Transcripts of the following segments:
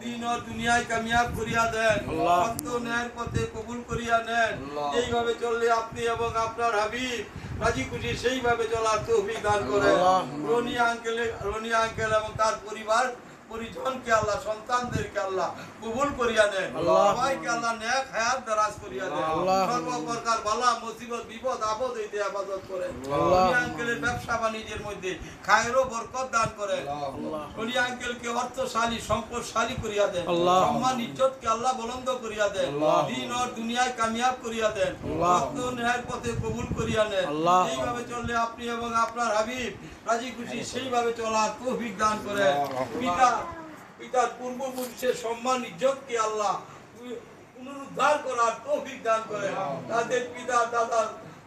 দিন দুনিয়ায় কামিয়াব করিয়া দেন। সত্য ন্যায়ের পথে কবুল করিয়া নেন। এইভাবে চললে আপনি এবং আপনার হাবিব রাজি খুশি সেইভাবে চলার তৌফিক দান করেন। রনি আঙ্কেল রনি আঙ্কেল এবং তার পরিবার পরিজনকে আল্লাহ সন্তানদেরকে আল্লাহ কবুল করিয়া নেন সবাইকে আল্লাহ নেক হায়াত দারাজ করিয়া দেন। সর্বপ্রকার বালা মুসিবত বিপদ আপদ হইতে হেফাজত করেন আল্লাহ। রনি আঙ্কেলের ব্যবসা বাণিজ্যের মধ্যে খায়েরও বরকত দান করেন আল্লাহ উনি আঙ্কেলকে অর্থশালী সম্পদশালী করিয়া দেন। সম্মান ইজ্জতকে আল্লাহ বলন্দ করিয়া দেন। দিন ওর দুনিয়ায় কামিয়াব করিয়া দেন ও ন্যায়ের পথে কবুল করিয়া নেন। এইভাবে চললে আপনি এবং আপনার হাবিব রাজি খুশি সেইভাবে চলার তৌফিক দান করেন পিতা পিতার পূর্বপুরুষের সম্মান ইজ্জতকে আল্লাহ পুনরুদ্ধার করার তৌফিক দান করে। তাদের পিতা দাদা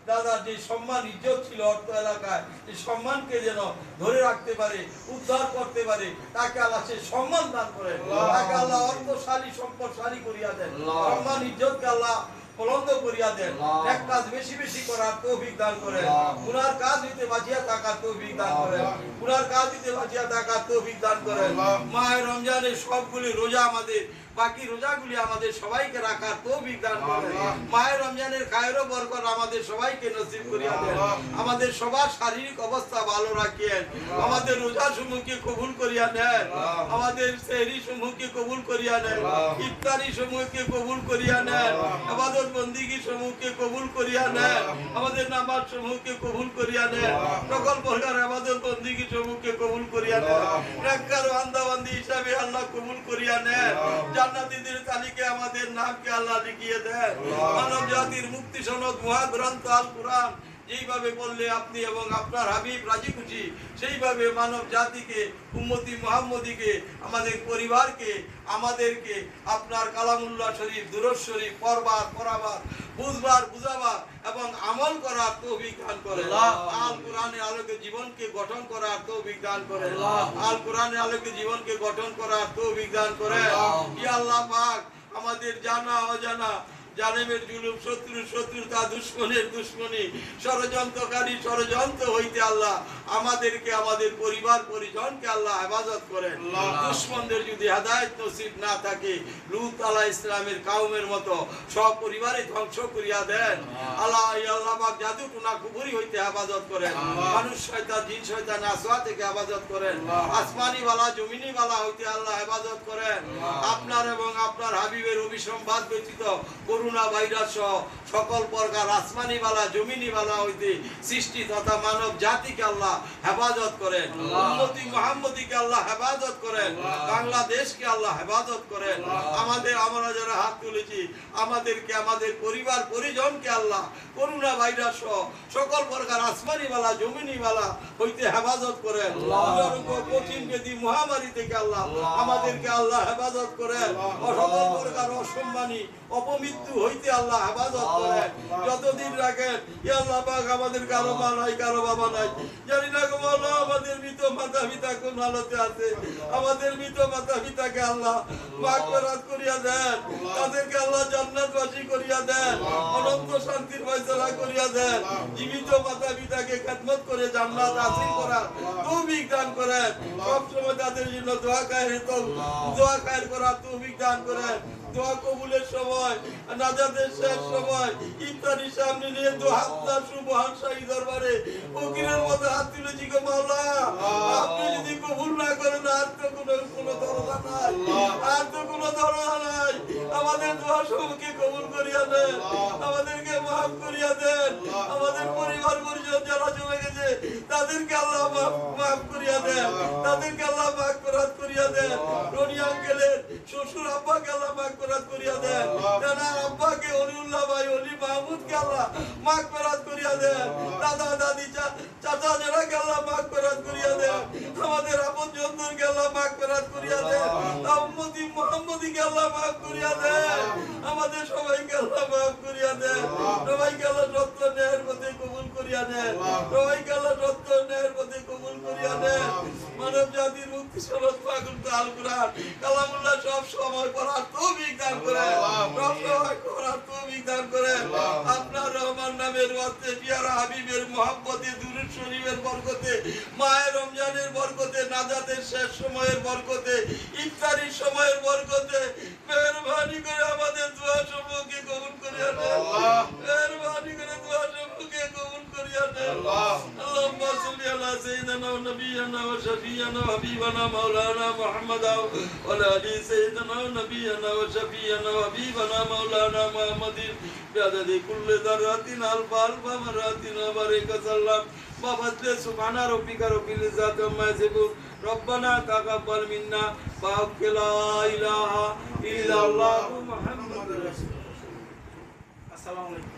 দাদা যে সম্মান ইজ্জত ছিল অর্থ এলাকায় যে সম্মানকে যেন ধরে রাখতে পারে উদ্ধার করতে পারে তাকে আল্লাহ সে সম্মান দান করে তাকে আল্লাহ অর্থশালী সম্পদশালী করিয়া দেন। সম্মান ইজ্জতকে আল্লাহ বলন্দ করিয়া দেন। এক কাজ বেশি বেশি করার তৌফিক দান করেন। গুনার কাজ বাঁচিয়া থাকার তৌফিক দান করেন। গুনার কাজ বাঁচিয়া থাকার তৌফিক দান করেন। মায়ের রমজানের সবগুলি রোজা আমাদের বাকি রোজাগুলি আমাদের সবাইকে রাখার তৌফিক দান করেন। মায়ের রমজানের খায়েরও বরকত আমাদের সবাইকে নসিব করিয়া দেন। আমাদের সবার শারীরিক অবস্থা ভালো রাখিয়েন। আমাদের রোজা সমূহকে কবুল করিয়া নেন। আমাদের সেহরি সমূহকে কবুল করিয়া নেন। ইফতারি সমূহকে কবুল করিয়া নেন। আমাদের বন্দিগি সমূহকে কবুল করিয়া নেন আমাদের নামাজ সমূহকে কবুল করিয়া নেন সকল প্রকার আমাদের বন্দিগি সমূহকে কবুল করিয়া নেন নেককার বান্দাবান্দি হিসাবে আল্লাহ কবুল করিয়া নেন জান্নাতীদের তালিকায় আমাদের নামকে আল্লাহ লিখিয়ে দেন। মানব জাতির মুক্তি সনদ মহাগ্রন্থ আল কোরআন যেইভাবে বললে আপনি এবং আপনার হাবিব রাজি খুশি। সেইভাবে মানব জাতিকে উম্মতি মোহাম্মদীকে আমাদের পরিবারকে আমাদেরকে আপনার কালামুল্লাহ শরীফ দুরস শরীফ পরবার পরাবার বুঝবার বুঝাবার এবং আমল করার তৌফিক দান করে আল কোরআনের আলোকে জীবনকে গঠন করার তৌফিক দান করে আল কোরআনের আলোকে জীবনকে গঠন করার তৌফিক দান করে ইয়া আল্লাহ পাক আমাদের জানা অজানা জালেমের জুলুম শত্রু শত্রুতা দুশ্মনের দুশ্মনী ষড়যন্ত্রকারী ষড়যন্ত্র হইতে আল্লাহ আমাদেরকে আমাদের পরিবার পরিজনকে আল্লাহ হেফাজত করেন। দুশ্মনদের যদি হেদায়ত নসিব না থাকে লুত আলাহ ইসলামের কাউমের মতো সব পরিবারে ধ্বংস করিয়া দেন। আল্লাহ। আল্লাহ পাক জাদু টুনা কুবুরি হইতে হেফাজত করেন। মানুষ শয়তান জিন শয়তান আসওয়া থেকে হেফাজত করেন। আসমানি বালা জমিনি বালা হইতে আল্লাহ হেফাজত করেন। আপনার এবং আপনার হাবিবের অভিসম্বাদ ব্যতীত করোনা ভাইরাস সহ সকল প্রকার আসমানি বালা জমিনি বালা হইতে সৃষ্টি তথা মানব জাতিকে আল্লাহ হেফাজত করেন। উম্মতি মোহাম্মদীকে আল্লাহ হেফাজত করেন। বাংলাদেশকে আল্লাহ হেফাজত করেন। আমাদের আমরা যারা হাত তুলেছি আমাদেরকে আমাদের পরিবার পরিজনকে আল্লাহ করোনা ভাইরাস সহ সকল প্রকার আসমানি বালা জমিনি বালা হইতে হেফাজত করেন। কঠিন ব্যাধি মহামারী থেকে আল্লাহ আমাদেরকে আল্লাহ হেফাজত করেন। সকল প্রকার অসম্মানী অপমৃত্যু হইতে আল্লাহ হেফাজত করেন। যতদিন রাখেন আল্লাহ পাক আমাদের কারও মা নাই কারও বাবা নাই। জানি না গো আল্লাহ আমাদের মৃত মাতা পিতা কোন হালতে আছে? আমাদের মৃত মাতা পিতাকে আল্লাহ মাগফিরাত করিয়া দেন। তাদেরকে আল্লাহ জান্নাতবাসী করিয়া দেন। অনন্ত শান্তির ফয়সালা করিয়া দেন। জীবিত মাতা পিতাকে খেদমত করে জান্নাত হাসিল করার তৌফিক দান করেন। সব সময় তাদের জন্য দোয়া কায়ের দোয়া কায়ের করার তৌফিক দান করেন। দোয়া কবুলের সময় নাজাদের শেষ সময়, ইফতারির সামনে নিয়ে দু হাত না সুবহান শাহী দরবারে ফকিরের মতো হাত তুলেছি গো মাওলা। আপনি যদি কবুল না করেন, আর তো কোনো কোনো নাই আর তো কোনো দরজা নাই। আমাদের দোয়া সমূহকে কবুল করিয়া দেন। আমাদেরকে মাফ করিয়া দেন। আমাদের পরিবার পরিজন যারা চলে গেছে তাদেরকে আল্লাহ মাফ মাফ করিয়া দেন। তাদেরকে আল্লাহ মাফ করাত করিয়া দেন। রনি আঙ্কেলের শ্বশুর আব্বাকে আল্লাহ মাফ করাত করিয়া দেন। নানা আব্বাকে অলিউল্লাহ ভাই অলি মাহমুদকে আল্লাহ মাফ করাত করিয়া দেন। দাদা দাদি চাচা যারাকে আল্লাহ মাফ করাত করিয়া দেন। আমাদের আপন আল্লাহ মাফ করাত করিয়া দেন উম্মতি মুহাম্মদীকে আল্লাহ মাফ করিয়া দেন আমাদের সবাইকে আল্লাহ মাফ করিয়া দেন সবাইকে আল্লাহ সত্য ন্যায়ের প্রতি কবুল করিয়া দেন সবাইকে আল্লাহ সত্য ন্যায়ের প্রতি কবুল করিয়া দেন মানব জাতির মুক্তি সনদ পাকুল আল কোরআন। কালামুল্লাহ সব সময় পড়ার মহাব্বতে, দুরুদ শরীফের বরকতে, মায়ের রমজানের বরকতে নাজাদের শেষ সময়ের বরকতে, ইফতারির সময়ের বরকতে, মেহরবানি করে আমাদের দোয়া সমূহ سيدنا وشفيعنا وحبيبنا مولانا محمدا والآل سيدنا ونبينا وشفيعنا وحبيبنا مولانا محمد بعدد كل ذرات ألف ألف مرات بارك سلام وفضل سبحان ربك رب العزة عما يصفون ربنا تقبل منا بحق لا إله إلا الله محمد رسول الله السلام عليكم